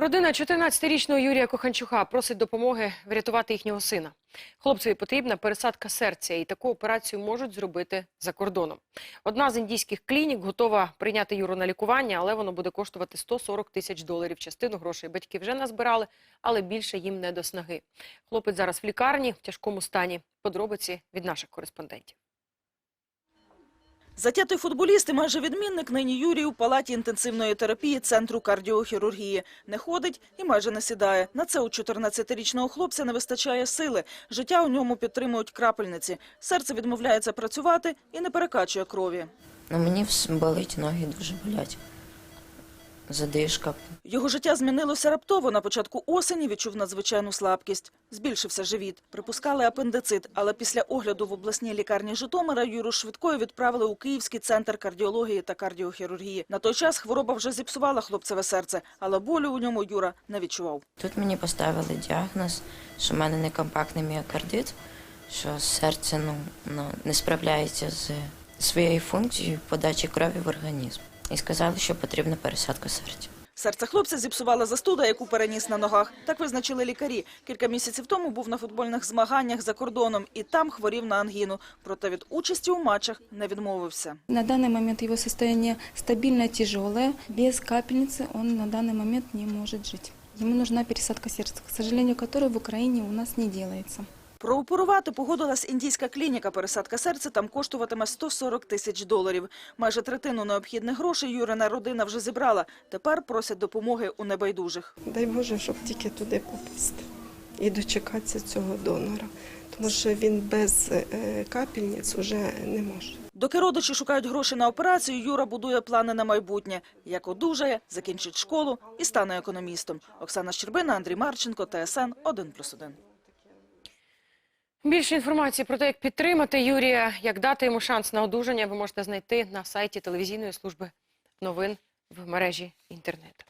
Родина 14-річного Юрія Коханчука просить допомоги врятувати їхнього сина. Хлопцеві потрібна пересадка серця, і таку операцію можуть зробити за кордоном. Одна з індійських клінік готова прийняти Юру на лікування, але воно буде коштувати 140 тисяч доларів. Частину грошей батьки вже назбирали, але більше їм не до снаги. Хлопець зараз в лікарні в тяжкому стані. Подробиці від наших кореспондентів. Затятий футболіст і майже відмінник нині Юрій у палаті інтенсивної терапії Центру кардіохірургії. Не ходить і майже не сідає. На це у 14-річного хлопця не вистачає сили. Життя у ньому підтримують крапельниці. Серце відмовляється працювати і не перекачує крові. Ну, мені болить ноги дуже болять. Задишка. Його життя змінилося раптово. На початку осені відчув надзвичайну слабкість. Збільшився живіт. Припускали апендицит, але після огляду в обласній лікарні Житомира Юру швидкою відправили у Київський центр кардіології та кардіохірургії. На той час хвороба вже зіпсувала хлопцеве серце, але болю у ньому Юра не відчував. Тут мені поставили діагноз, що в мене некомпактний міокардит, що серце ну, ну, не справляється з своєю функцією подачі крові в організм І сказали, що потрібна пересадка серця. Серце хлопця зіпсувала застуда, яку переніс на ногах. Так визначили лікарі. Кілька місяців тому був на футбольних змаганнях за кордоном і там хворів на ангіну. Проте від участі у матчах не відмовився. На данный момент его состояние стабильно тяжелое. Без капельницы он на данный момент не может жить. Ему нужна пересадка сердца, к сожалению, которая в Украине у нас не делается. Прооперувати погодилась індійська клініка. Пересадка серця там коштуватиме 140 тисяч доларів. Майже третину необхідних грошей Юрина родина вже зібрала. Тепер просять допомоги у небайдужих. Дай Боже, щоб тільки туди попасти і дочекатися цього донора, тому що він без е, капельниць вже не може. Доки родичі шукають гроші на операцію, Юра будує плани на майбутнє. Як одужає, закінчить школу і стане економістом. Оксана Щербина, Андрій Марченко, ТСН 1+,1. Більше інформації про те, як підтримати Юрія, як дати йому шанс на одужання, ви можете знайти на сайті телевізійної служби новин в мережі інтернету.